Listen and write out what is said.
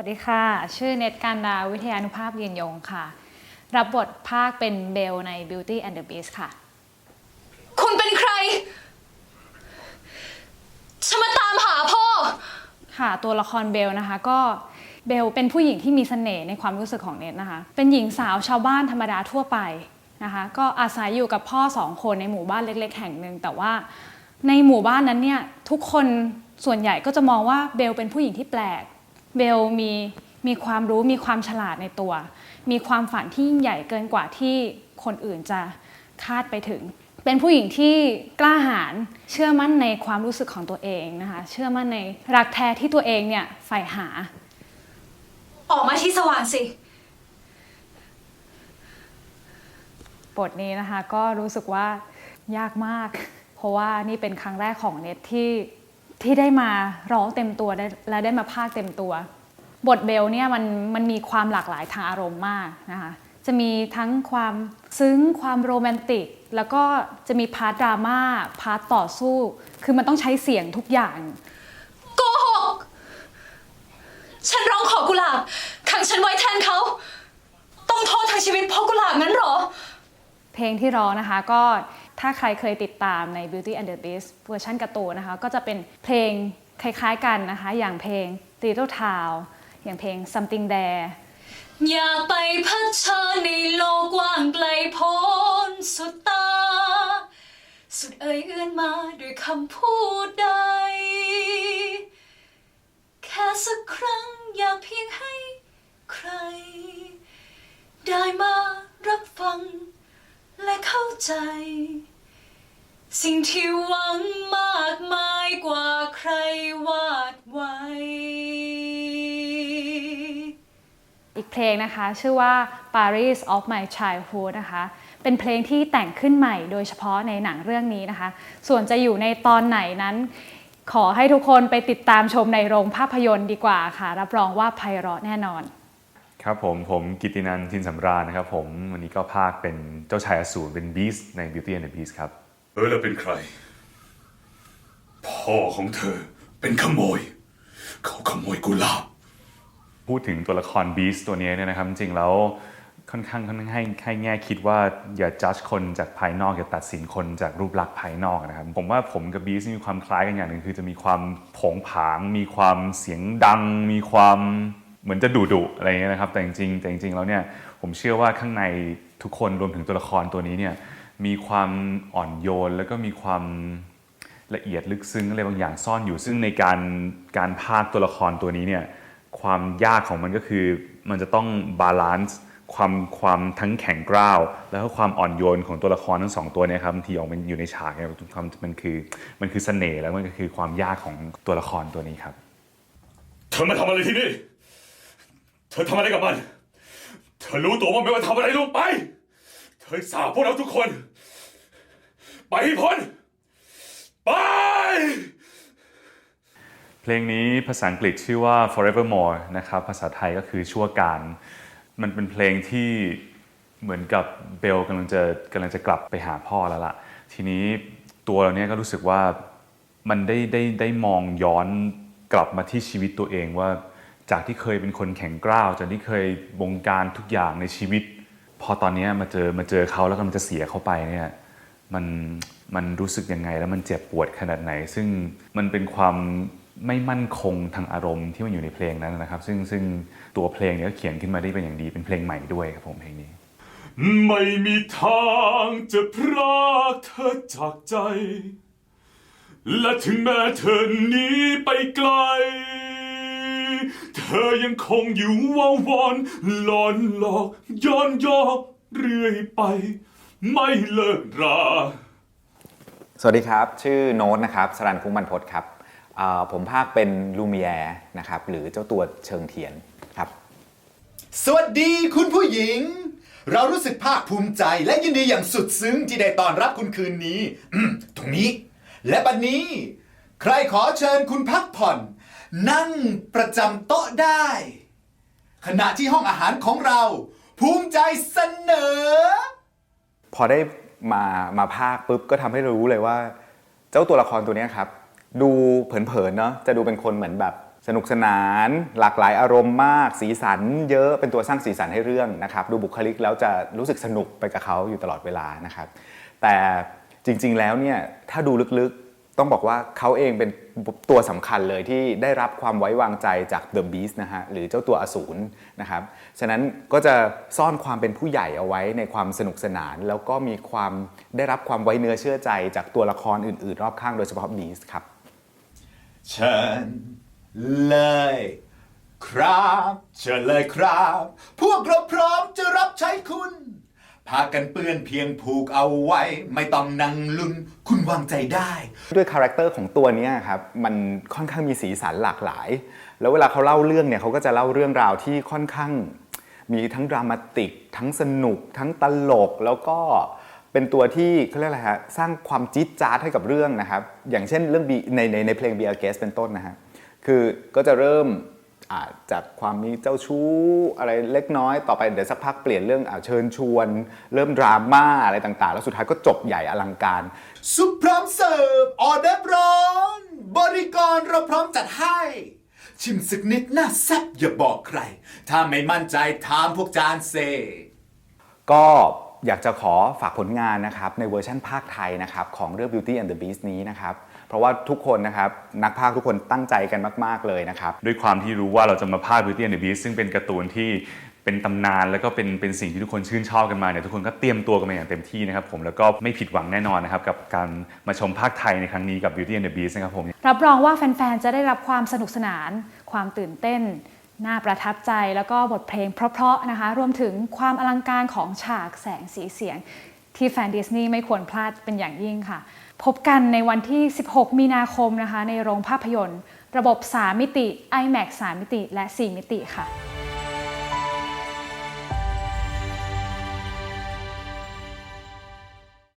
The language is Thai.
วัสดีค่ะ ชื่อเนตการดาวิทยานุภาพเย็นยงค่ะ รับบทภาคเป็นเบลใน Beauty and the Beast ค่ะ คุณเป็นใคร ฉันมาตามหาพ่อ ค่ะตัวละครเบลนะคะ ก็เบลเป็นผู้หญิงที่มีเสน่ห์ในความรู้สึกของเนทนะคะ เป็นหญิงสาวชาวบ้านธรรมดาทั่วไปนะคะ ก็อาศัยอยู่กับพ่อสองคนในหมู่บ้านเล็ก ๆ แห่งหนึ่ง แต่ว่าในหมู่บ้านนั้นเนี่ยทุกคนส่วนใหญ่ก็จะมองว่าเบลเป็นผู้หญิงที่แปลก เบลมีมีความรู้มีความฉลาดในตัว มีความฝันที่ยิ่งใหญ่เกินกว่าที่คนอื่นจะคาดไปถึง เป็นผู้หญิงที่กล้าหาญเชื่อมั่นในความรู้สึกของตัวเองนะคะเชื่อมั่นในรักแท้ที่ตัวเองเนี่ยใฝ่หา ออกมาที่สว่างสิ บทนี้นะคะก็รู้สึกว่ายากมาก เพราะว่านี่เป็นครั้งแรกของเน็ตที่ ที่ได้มาร้องเต็มตัวได้และได้มาพากย์เต็มตัว บทเบลเนี่ยมันมันมีความหลากหลายทางอารมณ์มากนะคะจะมีทั้งความซึ้งความโรแมนติก แล้วก็จะมีพาร์ทดราม่าพาร์ทต่อสู้ คือมันต้องใช้เสียงทุกอย่าง โกหก ฉันร้องขอกุหลาบขังฉันไว้แทนเขา ต้องโทษทางชีวิตเพราะกุหลาบงั้นเหรอ เพลงที่ร้องนะคะก็ ถ้าใครเคยติดตามใน Beauty and the Beast เวอร์ชันการ์ตูนนะคะ ก็จะเป็นเพลงคล้ายๆกันนะคะ อย่างเพลง Little Town อย่างเพลง Something There อยากไปพัดเชิญในโลกกว้างไกลพ้นสุดตา สุดเอ่ยเอื้อนมาด้วยคำพูดใด แค่สักครั้งอยากเพียงให้ใคร ได้มารับฟังและเข้าใจ สิ่งที่หวังมากมายกว่าใครวาดไว้ อีกเพลงนะคะ ชื่อว่า Paris of My Childhood นะคะ เป็นเพลงที่แต่งขึ้นใหม่โดยเฉพาะในหนังเรื่องนี้นะคะ ส่วนจะอยู่ในตอนไหนนั้น ขอให้ทุกคนไปติดตามชมในโรงภาพยนตร์ดีกว่าค่ะ รับรองว่าไพเราะแน่นอนครับผมผมกิตินันท์ทินสำราญนะครับผม วันนี้ก็ภาคเป็นเจ้าชายอสูรเป็นบีสใน Beauty and the Beast ครับ เออแล้วเป็นใคร พ่อของเธอเป็นขโมย เขาขโมยกุหลาบ พูดถึงตัวละครบีสตัวนี้เนี่ยนะครับ จริงๆแล้วค่อนข้างค่อนข้างให้ให้แง่คิดว่าอย่าจัดคนจากภายนอก อย่าตัดสินคนจากรูปลักษณ์ภายนอกนะครับ ผมว่าผมกับบีสมีความคล้ายกันอย่างหนึ่งคือจะมีความผงผาง มีความเสียงดัง มีความเหมือนจะดุดุๆอะไรเงี้ยนะครับ แต่จริงๆแต่จริงๆแล้วเนี่ยผมเชื่อว่าข้างในทุกคนรวมถึงตัวละครตัวนี้เนี่ย มีความอ่อนโยน แล้วก็มีความละเอียดลึกซึ้งอะไรบางอย่างซ่อนอยู่ ซึ่งในการการพากตัวละครตัวนี้เนี่ยความยากของมันก็คือมันจะต้องบาลานซ์ความความทั้งแข็งกร้าว แล้วก็ความอ่อนโยนของตัวละครทั้งสองตัวเนี่ยครับทีออกมันอยู่ในฉากเนี่ยความมันคือมันคือเสน่ห์แล้วมันก็คือความยากของตัวละครตัวนี้ครับเธอมาทำอะไรที่นี่ เธอทำอะไรกับมัน เธอรู้ตัวว่าไม่ว่าทำอะไรลงไป เธอสาบพวกเราทุกคน ไปให้พ้น ไป เพลงนี้ภาษาอังกฤษชื่อว่า forevermore นะครับ ภาษาไทยก็คือชั่วการ มันเป็นเพลงที่เหมือนกับเบลกำลังจะกำลังจะกลับไปหาพ่อแล้วล่ะ ทีนี้ตัวเราเนี่ยก็รู้สึกว่ามันได้ได้ได้มองย้อนกลับมาที่ชีวิตตัวเองว่า จากที่เคยเป็นคนแข็งกร้าวจากที่เคยบงการทุกอย่างในชีวิต พอตอนนี้มาเจอมาเจอเขาแล้วกำลังจะเสียเขาไปเนี่ยมันมันรู้สึกยังไงแล้วมันเจ็บปวดขนาดไหน ซึ่งมันเป็นความไม่มั่นคงทางอารมณ์ที่มันอยู่ในเพลงนั้นนะครับ ซึ่งซึ่งตัวเพลงเนี้ก็เขียนขึ้นมาได้เป็นอย่างดีเป็นเพลงใหม่ด้วยครับผมเพลงนี้ ไม่มีทางจะพรากเธอจากใจ และถึงแม้เธอหนีไปไกล เธอยังคงอยู่ว่าวอนหลอนหลอกย้อนยอกเรื่อยไป ไม่เลิกรา สวัสดีครับ ชื่อโน้ตนะครับสรันคุ้งบรรพตครับเอ่อผมภาคเป็นลูเมียร์นะครับหรือเจ้าตัวเชิงเทียนครับ สวัสดีคุณผู้หญิง เรารู้สึกภาคภูมิใจและยินดีอย่างสุดซึ้งที่ได้ต้อนรับคุณคืนนี้ อืมตรงนี้ และบัดนนี้ ใครขอเชิญคุณพักผ่อน นั่งประจำโต๊ะได้ ขณะที่ห้องอาหารของเรา ภูมิใจเสนอ พอได้มามาภาคปุ๊บก็ทำให้รู้เลยว่า เจ้าตัวละครตัวเนี้ยครับ ดูเผินๆเนาะจะดูเป็นคนเหมือนแบบสนุกสนาน หลากหลายอารมณ์มาก สีสัน เยอะเป็นตัวสร้างสีสันให้เรื่องนะครับ ดูบุคลิกแล้วจะรู้สึกสนุกไปกับเขาอยู่ตลอดเวลานะครับ แต่จริงๆแล้วเนี่ยถ้าดูลึกๆ ต้องบอกว่าเขาเองเป็นตัวสำคัญเลยที่ได้รับความไว้วางใจจาก The Beast นะฮะหรือเจ้าตัวอสูรนะครับ ฉะนั้นก็จะซ่อนความเป็นผู้ใหญ่เอาไว้ในความสนุกสนาน แล้วก็มีความได้รับความไว้เนื้อเชื่อใจจากตัวละครอื่น ๆ รอบข้างโดยเฉพาะ Beast ครับเชิญเลยครับเชิญเลยครับ พวกเราพร้อมจะรับใช้คุณ พากันเปื้อนเพียงผูกเอาไว้ ไม่ต้องนั่งลุ้นคุณวางใจได้ ด้วยคาแรคเตอร์ของตัวเนี้ยครับมันค่อนข้างมีสีสันหลากหลาย แล้วเวลาเขาเล่าเรื่องเนี่ยเขาก็จะเล่าเรื่องราวที่ค่อนข้าง มีทั้งดรามาติก ทั้งสนุก ทั้งตลกแล้วก็เป็นตัวที่เขาเรียกอะไรฮะสร้างความจี๊ดจ๊าดให้กับเรื่องนะครับ อย่างเช่นเรื่อง B- ในในในเพลง Be a Guest เป็นต้นนะฮะคือก็จะเริ่ม อ่าจากความมีเจ้าชู้อะไรเล็กน้อยต่อไปเดี๋ยวสักพักเปลี่ยนเรื่องอาเชิญชวน เริ่มดราม่าอะไรต่างๆ แล้วสุดท้ายก็จบใหญ่อลังการ ซุปพร้อมเสิร์ฟออเดอร์ร้อน บริกรเราพร้อมจัดให้ ชิมสักนิดน่าแซ่บอย่าบอกใคร ถ้าไม่มั่นใจถามพวกจานเซ ก็อยากจะขอฝากผลงานนะครับในเวอร์ชั่นภาคไทยนะครับของเรื่อง Beauty and the Beast นี้นะครับ เพราะว่าทุกคนนะครับนักภาคทุกคนตั้งใจกันมาก ๆเลยนะครับ ด้วยความที่รู้ว่าเราจะมาพากย์ Beauty and the Beast ซึ่งเป็นการ์ตูนที่เป็นตำนานแล้วก็เป็นเป็นสิ่งที่ทุกคนชื่นชอบกันมาเนี่ยทุกคนก็เตรียมตัวกันมาอย่างเต็มที่นะครับผมแล้วก็ไม่ผิดหวังแน่นอนนะครับกับการมาชมภาคไทยในครั้งนี้กับ Beauty and the Beast นะครับผมรับรองว่าแฟน ๆ จะได้รับความสนุกสนาน ความตื่นเต้น น่าประทับใจแล้วก็บทเพลงเพราะๆนะคะรวมถึงความอลังการของฉากแสงสีเสียง ที่แฟนดิสนีย์ไม่ควรพลาดเป็นอย่างยิ่งค่ะ พบกันในวันที่ 16 มีนาคมนะคะ ในโรงภาพยนตร์ ระบบ 3 มิติ IMAX 3 มิติ และ 4 มิติค่ะ